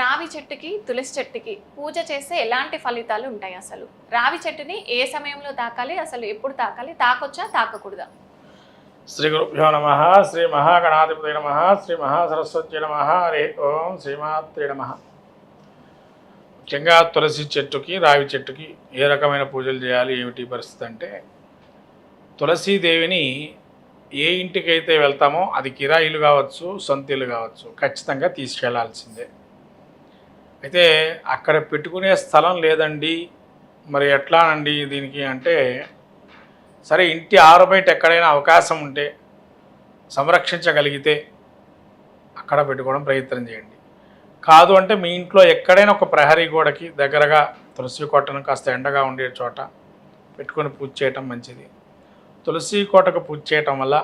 రావి చెట్టుకి తులసి చెట్టుకి పూజ చేస్తే ఎలాంటి ఫలితాలు ఉంటాయి అసలు? రావి చెట్టుని ఏ సమయంలో తాకాలి? అసలు ఎప్పుడు తాకాలి? తాకొచ్చా? తాకకూడదా? శ్రీ గురుభ్యో నమ శ్రీ మహాగణాధిపతి నమ శ్రీ మహాసరస్వతి నమ హరి ఓం శ్రీమాత్రి నమ. ముఖ్యంగా తులసి చెట్టుకి రావి చెట్టుకి ఏ రకమైన పూజలు చేయాలి? ఏమిటి పరిస్థితి అంటే తులసీదేవిని ఏ ఇంటికైతే వెళ్తామో అది కిరాయిలు కావచ్చు సొంత ఇల్లు కావచ్చు ఖచ్చితంగా తీసుకెళ్ళాల్సిందే. అయితే అక్కడ పెట్టుకునే స్థలం లేదండి. మరి ఎట్లానండి దీనికి అంటే సరే ఇంటి ఆరు బయట ఎక్కడైనా అవకాశం ఉంటే సంరక్షించగలిగితే అక్కడ పెట్టుకోవడం ప్రయత్నం చేయండి. కాదు అంటే మీ ఇంట్లో ఎక్కడైనా ఒక ప్రహరీ గోడకి దగ్గరగా తులసి కోటను కాస్త ఎండగా ఉండే చోట పెట్టుకొని పూజ చేయటం మంచిది. తులసి కోటకు పూజ చేయటం వల్ల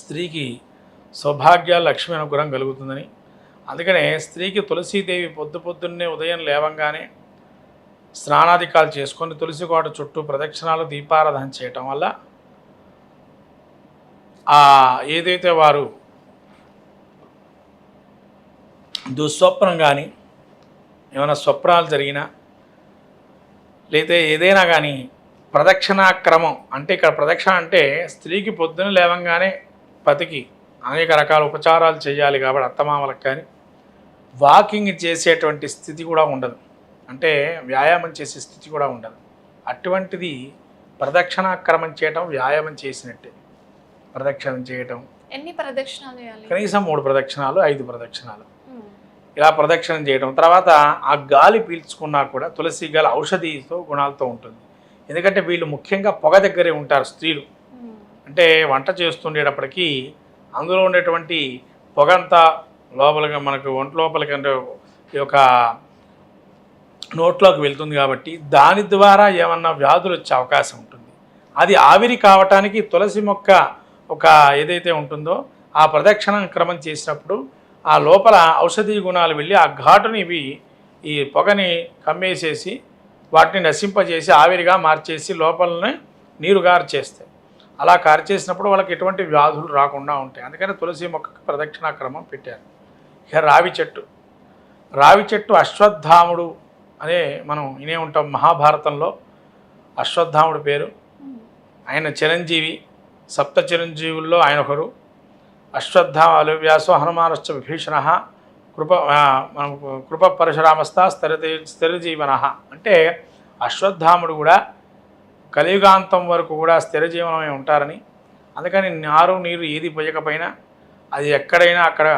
స్త్రీకి సౌభాగ్య లక్ష్మీ అనుగ్రహం కలుగుతుందని అందుకనే స్త్రీకి తులసీదేవి పొద్దు పొద్దున్నే ఉదయం లేవంగానే స్నానాధికాలు చేసుకొని తులసి కోట చుట్టూ ప్రదక్షిణాలు దీపారాధన చేయటం వల్ల ఆ ఏదైతే వారు దుస్వప్నం కానీ ఏమైనా స్వప్నాలు జరిగినా లేదా ఏదైనా కానీ ప్రదక్షిణా క్రమం అంటే ఇక్కడ ప్రదక్షిణ అంటే స్త్రీకి పొద్దున లేవంగానే పతికి అనేక రకాల ఉపచారాలు చేయాలి కాబట్టి అత్తమామలకు కానీ వాకింగ్ చేసేటువంటి స్థితి కూడా ఉండదు. అంటే వ్యాయామం చేసే స్థితి కూడా ఉండదు. అటువంటిది ప్రదక్షిణాక్రమం చేయటం వ్యాయామం చేసినట్టే. ప్రదక్షిణం చేయటం. ఎన్ని ప్రదక్షిణాలు కనీసం మూడు ప్రదక్షిణాలు ఐదు ప్రదక్షిణాలు. ఇలా ప్రదక్షిణం చేయడం తర్వాత ఆ గాలి పీల్చుకున్నా కూడా తులసి గాలి ఔషధితో గుణాలతో ఉంటుంది. ఎందుకంటే వీళ్ళు ముఖ్యంగా పొగ దగ్గరే ఉంటారు స్త్రీలు. అంటే వంట చేస్తుండేటప్పటికీ అందులో ఉండేటువంటి పొగంతా లోపలికి మనకు ఒంటి లోపలికి అంటే ఈ యొక్క నోట్లోకి వెళ్తుంది కాబట్టి దాని ద్వారా ఏమన్నా వ్యాధులు వచ్చే అవకాశం ఉంటుంది. అది ఆవిరి కావటానికి తులసి మొక్క ఒక ఏదైతే ఉంటుందో ఆ ప్రదక్షిణ క్రమం చేసినప్పుడు ఆ లోపల ఔషధీ గుణాలు వెళ్ళి ఆ ఘాటుని ఇవి ఈ పొగని కమ్మేసేసి వాటిని నశింపజేసి ఆవిరిగా మార్చేసి లోపలనే నీరు గారు చేస్తాయి. అలా చేసినప్పుడు వాళ్ళకి ఎటువంటి వ్యాధులు రాకుండా ఉంటాయి. అందుకని తులసి మొక్కకి ప్రదక్షిణా క్రమం పెట్టారు. ఇక రావి చెట్టు. రావి చెట్టు అశ్వత్థాముడు అనే మనం వినే ఉంటాం మహాభారతంలో. అశ్వత్థాముడు పేరు. ఆయన చిరంజీవి సప్త చిరంజీవుల్లో ఆయన ఒకరు అశ్వత్థామ అలువ్యాసో హనుమానశ్చ విభీషణ కృప ఆ, కృప పరశురామస్థ స్థిరతే స్థిరజీవన. అంటే అశ్వత్థాముడు కూడా కలియుగాంతం వరకు కూడా స్థిరజీవనమై ఉంటారని. అందుకని నారు నీరు ఏది పోయకపోయినా అది ఎక్కడైనా అక్కడ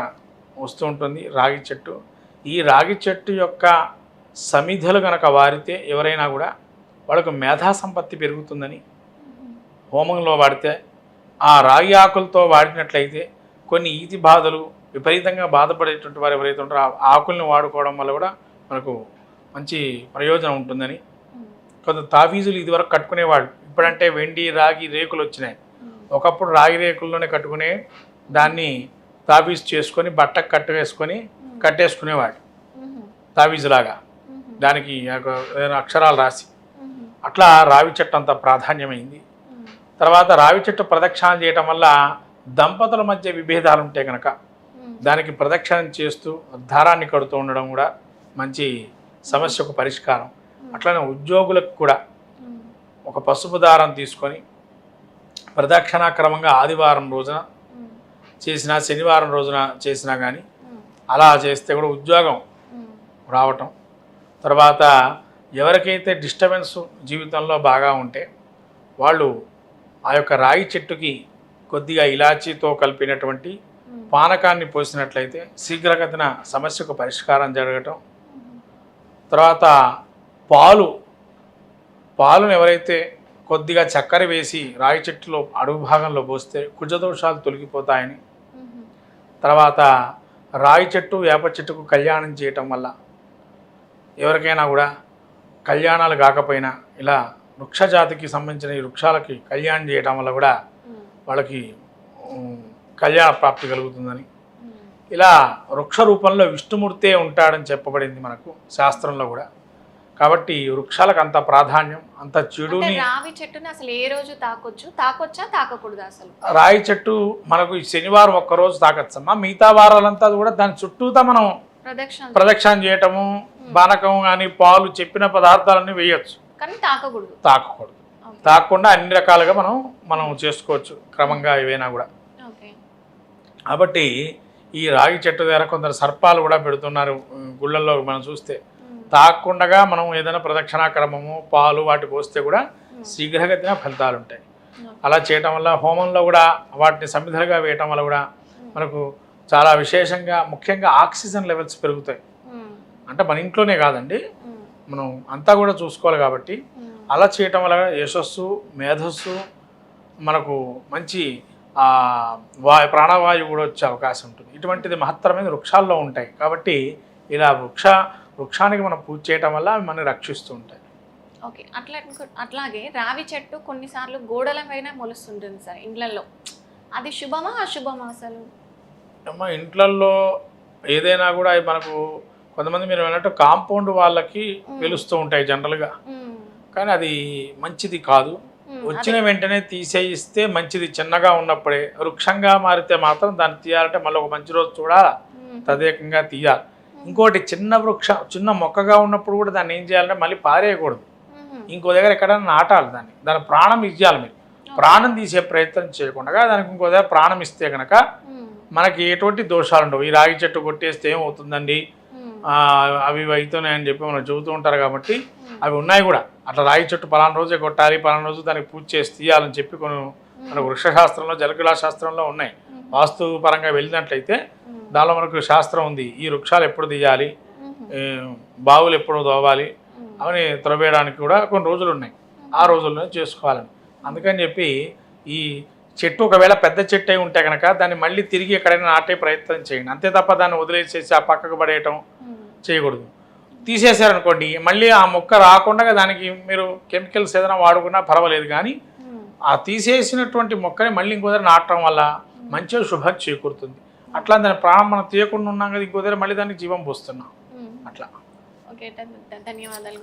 వస్తూ ఉంటుంది రాగి చెట్టు. ఈ రాగి చెట్టు యొక్క సమిధలు కనుక వారితే ఎవరైనా కూడా వాళ్ళకు మేధా సంపత్తి పెరుగుతుందని హోమంలో వాడితే ఆ రాగి ఆకులతో వాడినట్లయితే కొన్ని ఈతి బాధలు విపరీతంగా బాధపడేటువంటి వారు ఎవరైతే ఉంటారో ఆ ఆకుల్ని వాడుకోవడం వల్ల కూడా మనకు మంచి ప్రయోజనం ఉంటుందని. కొంత తాఫీజులు ఇదివరకు కట్టుకునేవాళ్ళు. ఇప్పుడంటే వెండి రాగి రేకులు వచ్చినాయి. ఒకప్పుడు రాగి రేకుల్లోనే కట్టుకునే దాన్ని తాబీజ్ చేసుకొని బట్టకు కట్ట వేసుకొని కట్టేసుకునేవాడు ఉమ్, దానికి ఒక ఏదైనా అక్షరాలు రాసి. అట్లా రావి చెట్టు అంత ప్రాధాన్యమైంది. తర్వాత రావి చెట్టు ప్రదక్షిణాలు చేయటం వల్ల దంపతుల మధ్య విభేదాలు ఉంటే కనుక దానికి ప్రదక్షిణం చేస్తూ దారాన్ని కడుతూ ఉండడం కూడా మంచి సమస్యకు పరిష్కారం. అట్లనే ఉద్యోగులకు కూడా ఒక పసుపు దారం తీసుకొని ప్రదక్షిణాక్రమంగా ఆదివారం రోజున చేసినా శనివారం రోజున చేసినా కానీ అలా చేస్తే కూడా ఉద్యోగం రావటం. తర్వాత ఎవరికైతే డిస్టర్బెన్స్ జీవితంలో బాగా ఉంటే వాళ్ళు ఆ యొక్క రాయి చెట్టుకి కొద్దిగా ఇలాచీతో కలిపినటువంటి పానకాన్ని పోసినట్లయితే శీఘ్రగతిన సమస్యకు పరిష్కారం జరగటం. తర్వాత పాలు పాలును ఎవరైతే కొద్దిగా చక్కెర వేసి రాయి చెట్టులో అడుగు భాగంలో పోస్తే కుజదోషాలు తొలగిపోతాయని తర్వాత రాయి చెట్టు వేప చెట్టుకు కళ్యాణం చేయటం వల్ల ఎవరికైనా కూడా కళ్యాణాలు కాకపోయినా ఇలా వృక్షజాతికి సంబంధించిన ఈ వృక్షాలకి కళ్యాణం చేయటం వల్ల కూడా వాళ్ళకి కళ్యాణ ప్రాప్తి కలుగుతుందని. ఇలా వృక్ష రూపంలో విష్ణుమూర్తే ఉంటాడని చెప్పబడింది మనకు శాస్త్రంలో కూడా కాబట్టి వృక్షాలకు అంత ప్రాధాన్యం అంత చెడుని రావి చెట్టుని అసలు ఏ రోజు తాకొచ్చు? తాకొచ్చా? తాకకూడదు అసలు? రాయి చెట్టు మనకు ఈ శనివారం ఒక్కరోజు తాకచ్చమ్మా. మిగతా వారాలంతా కూడా దాని చుట్టూతా మనం ప్రదక్షిణ ప్రదక్షిణ చేయటము బానకం కానీ పాలు చెప్పిన పదార్థాలన్నీ వేయొచ్చు. కానీ తాకకూడదు. తాకకూడదు. ఓకే. తాకకుండా అన్ని రకాలుగా మనం మనం చేసుకోవచ్చు క్రమంగా ఏవైనా కూడా. కాబట్టి ఈ రాగి చెట్టు దగ్గర కొందరు సర్పాలు కూడా పెడుతున్నారు. గుళ్ళల్లో మనం చూస్తే. తాకకుండా మనం ఏదైనా ప్రదక్షిణా క్రమము పాలు వాటి పోస్తే కూడా శీఘ్రగతిన ఫలితాలు ఉంటాయి అలా చేయటం వల్ల హోమంలో కూడా వాటిని సమిధలుగా వేయటం వల్ల కూడా మనకు చాలా విశేషంగా ముఖ్యంగా ఆక్సిజన్ లెవెల్స్ పెరుగుతాయి. అంటే మన ఇంట్లోనే కాదండి. మనం అంతా కూడా చూసుకోవాలి కాబట్టి. అలా చేయటం వల్ల యశస్సు మేధస్సు మనకు మంచి ఆ, వా ప్రాణవాయువు కూడా వచ్చే అవకాశం ఉంటుంది. ఇటువంటిది మహత్తరమైన వృక్షాల్లో ఉంటాయి. కాబట్టి ఇలా వృక్ష వృక్షానికి మనం పూజ చేయటం వల్ల అవి మనని రక్షిస్తూ ఉంటాయి. ఓకే. అట్లా అట్లాగే రావి చెట్టు కొన్నిసార్లు గోడల పైన మొలుస్తుంటుంది సార్ ఇండ్లలో అది శుభమా అశుభమా అసలు? అమ్మ ఇంట్లల్లో ఏదైనా కూడా మనకు కొంతమంది మీరు అన్నట్టు కాంపౌండ్ వాళ్ళకి వెలుస్తూ ఉంటాయి జనరల్గా. కానీ అది మంచిది కాదు. వచ్చిన వెంటనే తీసేయిస్తే మంచిది. చిన్నగా ఉన్నప్పుడే వృక్షంగా మారితే మాత్రం దాన్ని తీయాలంటే మళ్ళీ ఒక మంచి రోజు చూడాలా. తదేకంగా తీయాలి. ఇంకోటి చిన్న వృక్ష చిన్న మొక్కగా ఉన్నప్పుడు కూడా దాన్ని ఏం చేయాలంటే మళ్ళీ పారేయకూడదు. ఇంకో దగ్గర ఎక్కడైనా నాటాలి దాన్ని. దాని ప్రాణం ఇచ్చేయాలి మీరు. ప్రాణం తీసే ప్రయత్నం చేయకుండా దానికి ఇంకో దగ్గర ప్రాణం ఇస్తే కనుక. మనకి ఎటువంటి దోషాలు ఉండవు. ఈ రాగి చెట్టు కొట్టేస్తే ఏమవుతుందండి? అవి అవుతున్నాయని చెప్పి మనం చెబుతూ ఉంటారు కాబట్టి అవి ఉన్నాయి కూడా. అట్లా రాగి చెట్టు పలానా రోజే కొట్టాలి పలానా రోజు దానికి పూజ చేసి తీయాలని చెప్పి కొన్ని మన వృక్షశాస్త్రంలో జలకళా శాస్త్రంలో ఉన్నాయి. వాస్తు పరంగా వెళ్ళినట్లయితే. దానిలో మనకు శాస్త్రం ఉంది. ఈ వృక్షాలు ఎప్పుడు తీయాలి? బావులు ఎప్పుడు ఉమ్. అవని త్రవేయడానికి కూడా కొన్ని రోజులు ఉన్నాయి. ఆ రోజుల్లో చేసుకోవాలని. అందుకని చెప్పి ఈ చెట్టు ఒకవేళ పెద్ద చెట్టు అయి ఉంటే కనుక దాన్ని మళ్ళీ తిరిగి ఎక్కడైనా నాటే ప్రయత్నం చేయండి. అంతే తప్ప దాన్ని వదిలేసేసి ఆ పక్కకు పడేయటం. చేయకూడదు. తీసేశారనుకోండి మళ్ళీ ఆ మొక్క రాకుండా దానికి మీరు కెమికల్స్ ఏదైనా వాడుకున్నా పర్వాలేదు కానీ. ఆ తీసేసినటువంటి మొక్కని మళ్ళీ ఇంకో దగ్గర నాటడం వల్ల మంచిగా శుభం చేకూరుతుంది. అట్లా దాని ప్రాణం మనం తీయకుండా ఉన్నాం కదా ఇంకో దగ్గర మళ్ళీ దానికి జీవం పోస్తున్నాం. అట్లా. ఓకే ధన్యవాదాలు